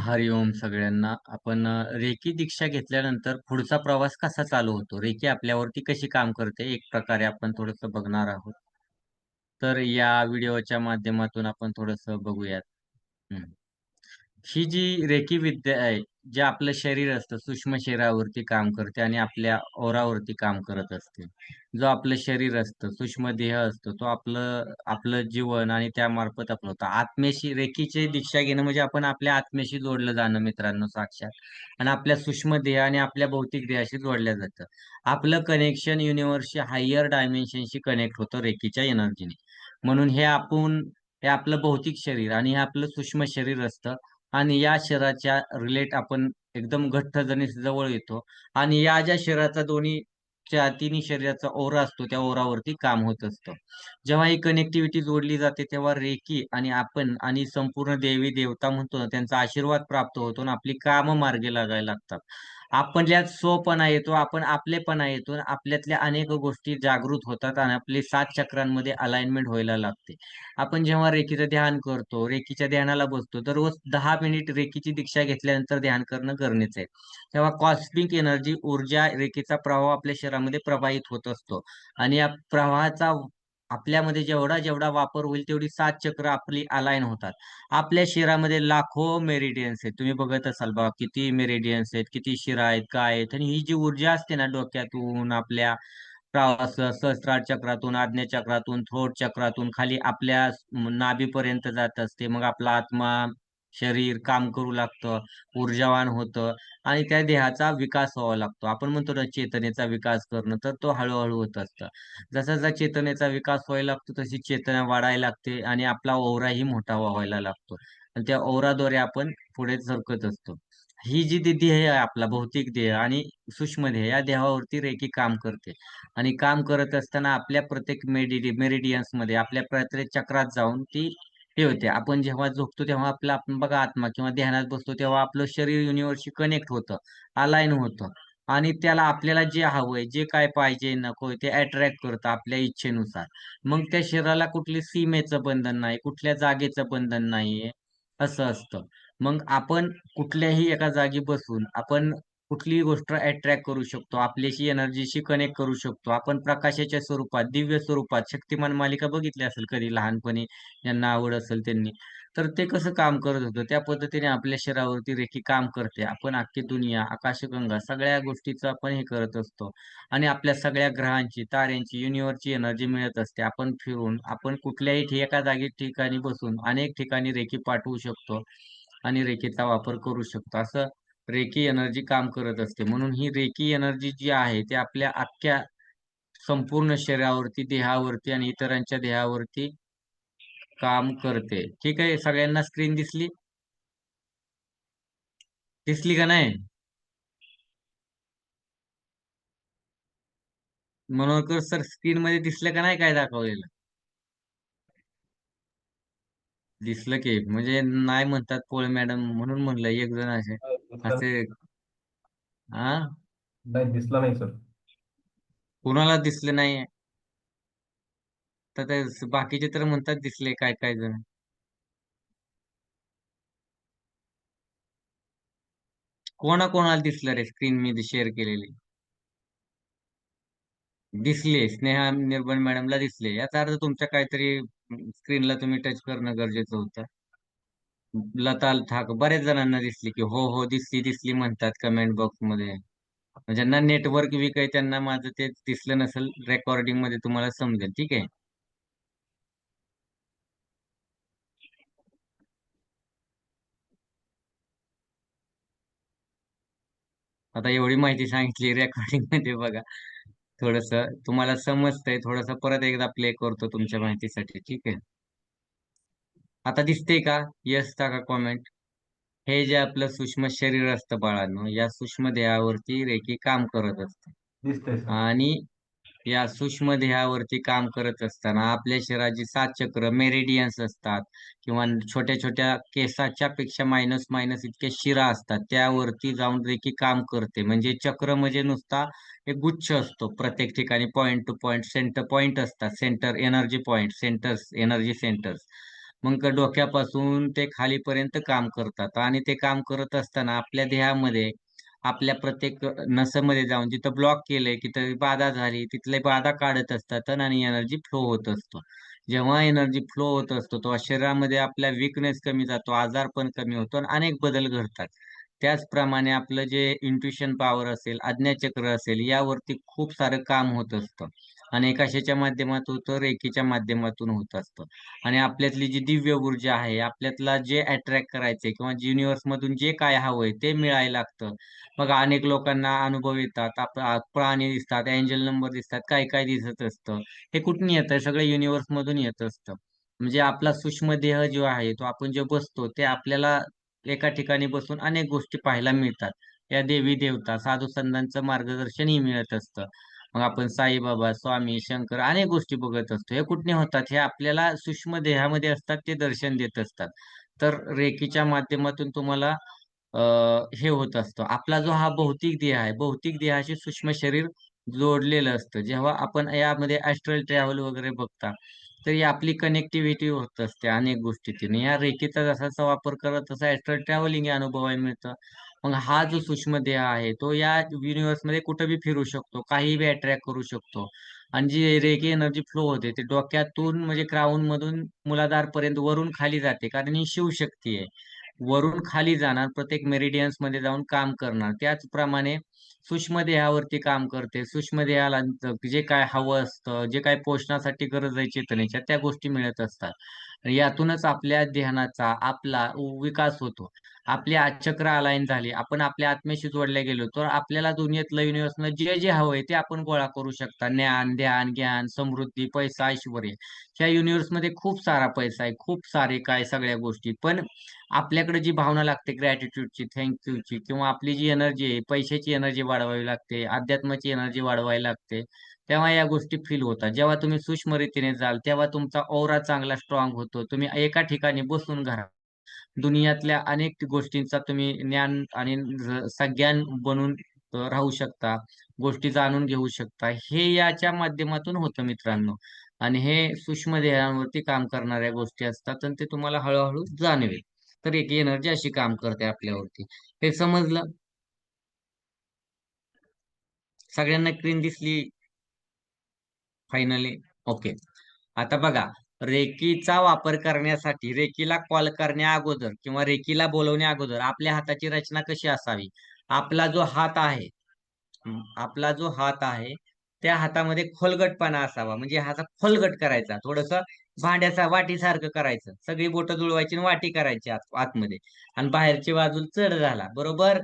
हरिओम सगळ्यांना. आपण रेकी दीक्षा घेतल्यानंतर पुढचा प्रवास कसा चालू होतो? रेकी आपल्यावरती कशी काम करते? एक प्रकारे आपण थोडस बघणार आहोत. तर या व्हिडिओच्या माध्यमातून आपण थोडस बघूयात. ही जी रेकी विद्या आहे, जे आपलं शरीर असतं, सूक्ष्म शरीरावरती काम करते आणि आपल्या ओरावरती काम करत असते. जो आपलं शरीर असतं, सूक्ष्म देह असतो, तो आपलं आपलं जीवन आणि त्यामार्फत आपलं होतं. आत्म्याशी रेकीची दीक्षा घेणं म्हणजे आपण आपल्या आत्म्याशी जोडलं जाणं मित्रांनो साक्षात आणि आपल्या सूक्ष्म देह आणि आपल्या भौतिक देहाशी जोडलं जातं. आपलं कनेक्शन युनिव्हर्सशी हायर डायमेन्शनशी कनेक्ट होतं रेकीच्या एनर्जीने. म्हणून हे आपण हे आपलं भौतिक शरीर आणि हे आपलं सूक्ष्म शरीर असतं आणि या शरीराच्या रिलेट आपण एकदम घट्ट जणीस जवळ येतो आणि या ज्या शरीराचा दोन्ही च्या तिन्ही शरीराचा ओरा असतो, त्या ओरावरती काम होत असतं. जेव्हा ही कनेक्टिव्हिटी जोडली जाते, तेव्हा रेकी आणि आपण आणि संपूर्ण देवी-देवता म्हणतो ना, त्यांचा आशीर्वाद प्राप्त होतो आणि आपली काम मार्गी लागायला लागतात. आपल्यात स्वपणा येतो, आपण आपलेपणा येतो आपल्यातल्या अनेक गोष्टी जागृत होतात आणि आपले सात चक्रांमध्ये अलाइनमेंट व्हायला लागते. आपण जेव्हा रेखीचं ध्यान करतो, रेखीच्या ध्यानाला बसतो, तर रोज दहा मिनिट रेखीची दीक्षा घेतल्यानंतर ध्यान करणं गरजेचं आहे. तेव्हा कॉस्मिक एनर्जी, ऊर्जा, रेखीचा प्रवाह आपल्या शरीरामध्ये प्रवाहित होत असतो आणि या प्रवाहाचा आपल्यामध्ये जेवढा-जेवढा वापर होईल, तेवढी सात चक्र आपली अलाइन होतात. आपल्या शिरामध्ये लाखो मेरिडियन्स आहेत. तुम्ही बघत असाल बघा, किती मेरिडियन्स आहेत, किती शिरा आहेत, काय आहेत आणि ही जी ऊर्जा असते ना डोक्यातून, आपल्या प्रवास सहस्त्रार चक्रातून, आज्ञा चक्रातून, थ्रोट चक्रातून खाली आपल्या नाभीपर्यंत जात असते. मग आपला आत्मा, शरीर काम करू लागतं, ऊर्जावान होतं आणि त्या देहाचा विकास व्हावा लागतो. आपण म्हणतो ना चेतनेचा विकास करणं, तर तो हळूहळू होत असतं. जसा-जसा चेतनेचा विकास व्हायला लागतो, तशी चेतना वाढायला लागते आणि आपला ओराही मोठा व्हायला लागतो आणि त्या ओराद्वारे आपण पुढे सरकत असतो. ही जी ती देह आहे आपला भौतिक देह आणि सूक्ष्म देह या देहावरती रेकी काम करते आणि काम करत असताना आपल्या प्रत्येक मेडिडी मेरिडियन्समध्ये आपल्या प्रत्येक चक्रात जाऊन ती हे होते. आपण जेव्हा झोपतो तेव्हा आपला आपण बघा आत्मा किंवा ध्यानात बसतो तेव्हा आपलं शरीर युनिव्हर्सशी कनेक्ट होतं, अलाइन होतं आणि त्याला आपल्याला जे हवंय, जे काय पाहिजे, नकोय ते अट्रॅक्ट करतं आपल्या इच्छेनुसार. मग त्या शरीराला कुठली सीमेचं बंधन नाही, कुठल्या जागेचं बंधन नाहीये, असं असतं. मग आपण कुठल्याही एका जागी बसून आपण कुठलीही गोष्ट अट्रॅक्ट करू शकतो. आपल्याशी एनर्जीशी कनेक्ट करू शकतो. आपण प्रकाशाच्या स्वरूपात, दिव्य स्वरूपात शक्तिमान मालिका बघितली असेल कधी लहानपणी, ज्यांना आवड असेल त्यांनी. तर ते कसं काम करत होतं, त्या पद्धतीने आपल्या शरीरावरती रेखी काम करते. आपण अख्खी दुनिया, आकाशगंगा सगळ्या गोष्टीचं आपण हे करत असतो आणि आपल्या सगळ्या ग्रहांची, ताऱ्यांची, युनिव्हर्सची एनर्जी मिळत असते. आपण फिरून, आपण कुठल्याही एका जागी ठिकाणी बसून अनेक ठिकाणी रेखी पाठवू शकतो आणि रेखीचा वापर करू शकतो. असं रेकी एनर्जी काम करत असते. म्हणून ही रेकी एनर्जी जी आहे, ती आपल्या अख्ख्या संपूर्ण शरीरावरती, देहावरती आणि इतरांच्या देहावरती काम करते. ठीक आहे. सगळ्यांना स्क्रीन दिसली? दिसली का नाही? मनोहरकर सर स्क्रीन मध्ये दिसलं का नाही काय दाखवलेलं? दिसलं की म्हणजे नाही म्हणतात पोळे मॅडम म्हणून म्हणलं एक जण असे असे हा? नाही दिसला नाही सर. कुणाला दिसले नाही? तर ते बाकीचे तर म्हणतात दिसले काय काय जण. कोणा कोणाला दिसलं रे स्क्रीन मी शेअर केलेली? दिसले स्नेहा निर्बन मॅडमला दिसले याचा अर्थ तुमच्या काहीतरी स्क्रीनला तुम्ही टच करणं गरजेचं होतं. लता ठाक बऱ्याच जणांना दिसली की हो हो दिसली दिसली म्हणतात कमेंट बॉक्समध्ये. म्हणजे ज्यांना नेटवर्क वीक आहे त्यांना माझं ते दिसलं नसेल रेकॉर्डिंगमध्ये तुम्हाला समजेल ठीक आहे? आता एवढी माहिती सांगितली रेकॉर्डिंगमध्ये बघा. थोडस तुम्हाला समजतंय थोडस परत एकदा प्ले करतो तुमच्या माहितीसाठी ठीक आहे? आता दिसते का? यस का कॉमेंट हे जे आपलं सूक्ष्म शरीर असतं बाळांनो या सूक्ष्म देहावरती रेखी काम करत असते. आणि या सूक्ष्म देहावरती काम करत असताना आपल्या शरीराची सात चक्र मेरिडियन्स असतात किंवा छोट्या छोट्या केसाच्या पेक्षा मायनस मायनस इतके शिरा असतात त्यावरती जाऊन रेखी काम करते. म्हणजे चक्र म्हणजे नुसता एक गुच्छ असतो. प्रत्येक ठिकाणी point to point center point असतात. Center energy point centers energy centers मग डोक्यापासून ते खालीपर्यंत काम करतात. आणि ते काम करत असताना आपल्या देहामध्ये आपल्या प्रत्येक नसमध्ये जाऊन जिथं ब्लॉक केलंय तिथं बाधा झाली तिथले बाधा काढत असतात आणि एनर्जी फ्लो होत असतो. जेव्हा एनर्जी फ्लो होत असतो तेव्हा शरीरामध्ये आपल्या विकनेस कमी जातो आजार पण कमी होतो आणि अनेक बदल घडतात. त्याचप्रमाणे आपलं जे इंट्युशन पॉवर असेल आज्ञाचक्र असेल यावरती खूप सारं काम होत असतं. आणि कशाच्या माध्यमातून तर रेकीच्या माध्यमातून होत असतं. आणि आपल्यातली जी दिव्य ऊर्जा आहे आपल्यातला जे अट्रॅक्ट करायचंय किंवा युनिव्हर्स मधून जे काय हवंय ते मिळायला लागतं. मग अनेक लोकांना अनुभव येतात आपलं प्राणी दिसतात एंजल नंबर दिसतात काय काय दिसत असतं. हे कुठून येतं? सगळं युनिव्हर्स मधून येत असतं. म्हणजे आपला सूक्ष्म देह जो आहे तो आपण जे बसतो ते आपल्याला एका ठिकाणी बसून अनेक गोष्टी पाहायला मिळतात. या देवी देवता साधू संतांचं मार्गदर्शनही मिळत असतं. मग आपण साईबाबा स्वामी शंकर अनेक गोष्टी बघत असतो. हे कुठने होतात? हे आपल्याला सूक्ष्म देहामध्ये असतात ते दर्शन देत असतात. तर रेखीच्या माध्यमातून तुम्हाला हे होत असतं. आपला जो हा भौतिक देह आहे भौतिक देहाशी सूक्ष्म शरीर जोडलेलं असतं. जेव्हा आपण यामध्ये ऍस्ट्रल ट्रॅव्हल वगैरे बघता तरी आपली कनेक्टिव्हिटी होत असते अनेक गोष्टीतून या रेखेचा जसाचा वापर करत तसा ऍस्ट्रल ट्रॅव्हलिंग अनुभवायला मिळतं. मग हा जो सूक्ष्म देह आहे तो या युनिव्हर्समध्ये कुठं बी फिरू शकतो काही बी अट्रॅक्ट करू शकतो. आणि जी रेखे एनर्जी फ्लो होते ते डोक्यातून म्हणजे क्राऊन मधून मुलाधार पर्यंत वरून खाली जाते. कारण ही शिवशक्ती आहे. वरून खाली जाणार प्रत्येक मेरिडियन्समध्ये जाऊन काम करणार. त्याचप्रमाणे सूक्ष्म देहावरती काम करते. सूक्ष्म देहाला जे काय हवं असतं जे काय पोषणासाठी गरज आहे चेतनेच्या त्या गोष्टी मिळत असतात. यातूनच आपल्या ध्यानाचा आपला विकास होतो. आपली चक्र अलाईन झाले. आपण आपल्या आत्म्याशी जोडले गेलो तर आपल्याला दुनियेतलं युनिव्हर्सनं जे जे हवंय ते आपण गोळा करू शकता. ज्ञान ध्यान ज्ञान समृद्धी पैसा ऐश्वर ह्या युनिव्हर्समध्ये खूप सारा पैसा आहे खूप सारे काय सगळ्या गोष्टी. पण आपल्याकडे जी भावना लागते ग्रॅटिट्यूडची थँक्यूची किंवा आपली जी एनर्जी आहे पैशाची एनर्जी वाढवावी लागते अध्यात्माची एनर्जी वाढवावी लागते तेव्हा या गोष्टी फील होतात. जेव्हा तुम्ही सूक्ष्म रीतीने जाल तेव्हा तुमचा ओरा चांगला स्ट्रॉंग होतो. तुम्ही एका ठिकाणी बसून घरा. दुनियातल्या अनेक गोष्टींचा तुम्ही ज्ञान आणि ज- सज्ञान बनून राहू शकता गोष्टी जाणून घेऊ शकता. हे याच्या माध्यमातून होतं मित्रांनो. आणि हे सूक्ष्म देहांवरती काम करणाऱ्या गोष्टी असतात आणि ते तुम्हाला हळूहळू जाणवेल. तर एक एनर्जी अशी काम करते आपल्यावरती. हे समजलं? सगळ्यांना क्रीन दिसली? फायनली ओके आता बघा रेकीचा वापर करण्यासाठी रेकीला कॉल करण्या अगोदर किंवा रेकीला बोलवण्या अगोदर आपल्या हाताची रचना कशी असावी? आपला जो हात आहे आपला जो हात आहे त्या हातामध्ये खोलगटपणा असावा. म्हणजे हाचा खोलगट करायचा. थोडस भांड्याचा वाटीसारखं करायचं. सगळी बोटं जुळवायची आणि वाटी करायची आतमध्ये. आणि बाहेरची बाजू चढ झाला. बरोबर?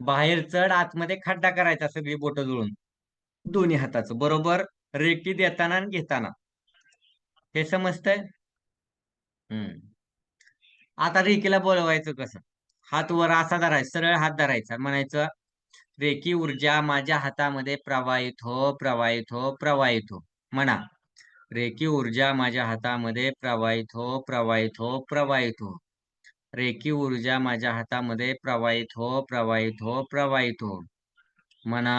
बाहेर चढ आतमध्ये खड्डा करायचा सगळी बोटं जुळून. दोन्ही हाताचं. बरोबर? रेकी देताना आणि घेताना. हे समजतंय? हम्म. आता रेकीला बोलवायचं कसं? हात वर असा धरायचा सरळ हात धरायचा. म्हणायचं रेकी ऊर्जा माझ्या हातामध्ये प्रवाहित हो प्रवाहित हो प्रवाहित हो. म्हणा. रेकी ऊर्जा माझ्या हातामध्ये प्रवाहित हो प्रवाहित हो प्रवाहित हो. रेकी ऊर्जा माझ्या हातामध्ये प्रवाहित हो प्रवाहित हो प्रवाहित हो. म्हणा.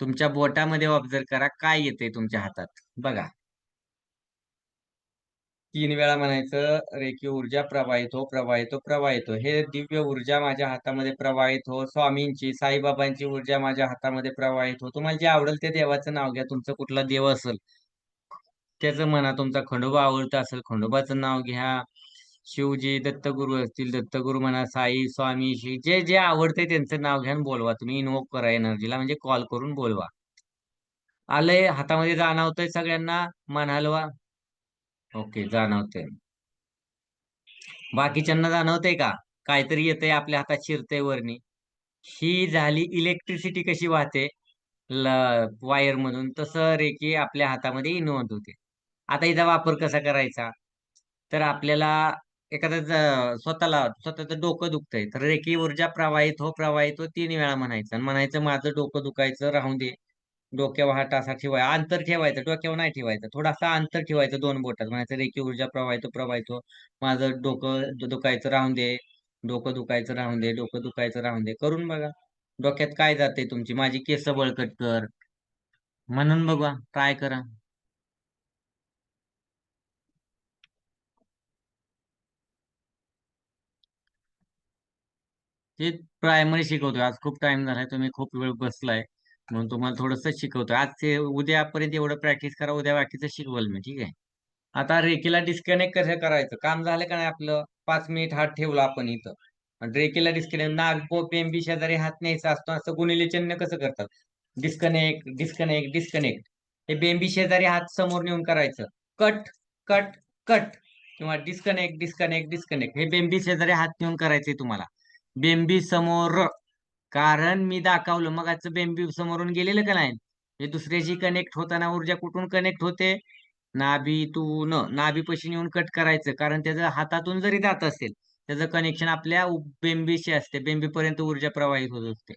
तुमच्या बोटामध्ये ऑब्झर्व करा काय येते तुमच्या हातात? बघा. तीन वेळा म्हणायचं रेखीव ऊर्जा प्रवाहित हो प्रवाहित हो प्रवाहित हो. हे दिव्य ऊर्जा माझ्या हातामध्ये प्रवाहित हो. स्वामींची साईबाबांची ऊर्जा माझ्या हातामध्ये प्रवाहित हो. तुम्हाला जे आवडेल ते देवाचं नाव घ्या. तुमचं कुठला देव असेल. त्याचं म्हणा. तुमचा खंडोबा आवडता असेल खंडोबाचं नाव घ्या. शिवजी दत्तगुरु असतील दत्तगुरु म्हणा साई स्वामी श्री जे जे आवडते त्यांचं नाव घेऊन बोलवा. तुम्ही इन्वोक करा एनर्जीला म्हणजे कॉल करून बोलवा. आलंय हातामध्ये जाणवतंय सगळ्यांना मन हलवा ओके जाणवतंय. बाकीच्यांना जाणवतंय का? काहीतरी येतंय आपल्या हातात शिरतंय वरणी ही झाली इलेक्ट्रिसिटी कशी वाहते? वायर मधून. तसं रेकी आपल्या हातामध्ये इन्व्हॉल्व होते. आता हिचा वापर कसा करायचा? तर आपल्याला एखादा स्वतःला स्वतःचं डोकं दुखतंय. तर रेकी ऊर्जा प्रवाहित हो प्रवाहित हो तीन वेळा म्हणायचं. आणि म्हणायचं माझं डोकं दुखायचं राहून दे. डोक्यावर हात असा अंतर ठेवायचं डोक्यावर नाही ठेवायचं. थोडासा अंतर ठेवायचं दोन बोटात. म्हणायचं रेकी ऊर्जा प्रवाहित हो, प्रवाहित हो. माझं डोकं दुखायचं राहून दे. डोकं दुखायचं राहून दे. डोकं दुखायचं राहून दे. करून बघा. डोक्यात काय जाते तुमची? माझी केस बळकट कर. म्हणून बघा ट्राय करा. ते प्रायमरी शिकवतोय. आज खूप टाइम झालाय तुम्ही खूप वेळ बसलाय. म्हणून तुम्हाला थोडस शिकवतोय. आज ते उद्यापर्यंत एवढं प्रॅक्टिस करा उद्या बाकीचं शिकवल मी ठीक आहे? आता रेकीला डिस्कनेक्ट कसं करायचं? काम झालं का नाही आपलं? पाच मिनिट हात ठेवला आपण इथं. रेकीला डिस्कनेक्ट नाग पोप शेजारी हात न्यायचा असतो. असं गुणिले चिन्ह कसं करतात? डिस्कनेक्ट डिस्कनेक्ट डिस्कनेक्ट हे बेंबी शेजारी हात समोर नेऊन करायचं. कट कट कट किंवा डिस्कनेक्ट डिस्कनेक्ट डिस्कनेक्ट हे बेंबी शेजारी हात नेऊन करायचंय तुम्हाला. बेंबी समोर. कारण मी दाखवलं मग आजचं बेंबी समोरून गेलेलं का नाही? हे दुसऱ्याशी कनेक्ट होताना ऊर्जा कुठून कनेक्ट होते? नाभीतून. नाभीपाशी येऊन कट करायचं कारण त्याचं हातातून जरी जात असेल त्याचं कनेक्शन आपल्या बेंबीशी असते. बेंबीपर्यंत ऊर्जा प्रवाहित होत असते.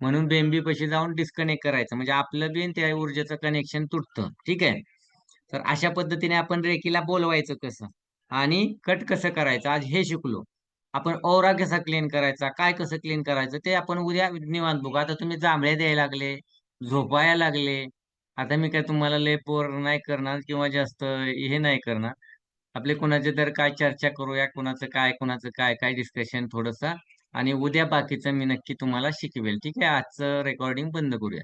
म्हणून बेंबीपाशी जाऊन डिस्कनेक्ट करायचं. म्हणजे आपलं बिन त्या ऊर्जेचं कनेक्शन तुटतं. ठीक आहे? तर अशा पद्धतीने आपण रेकीला बोलवायचं कसं? आणि कट कसं करायचं? आज हे शिकलो. आपण ओरा कसा क्लीन करायचा काय कसं क्लीन करायचं ते आपण उद्या निवांत बघू. आता तुम्ही जांभळे द्यायला लागले झोपायला लागले आता मी काय तुम्हाला लय पोर नाही करणार किंवा जास्त हे नाही करणार. आपले कुणाचे तर काय चर्चा करूया कुणाचं काय कुणाचं काय काय डिस्कशन थोडंसं. आणि उद्या बाकीचं मी नक्की तुम्हाला शिकवेल. ठीक आहे? आजचं रेकॉर्डिंग बंद करूया.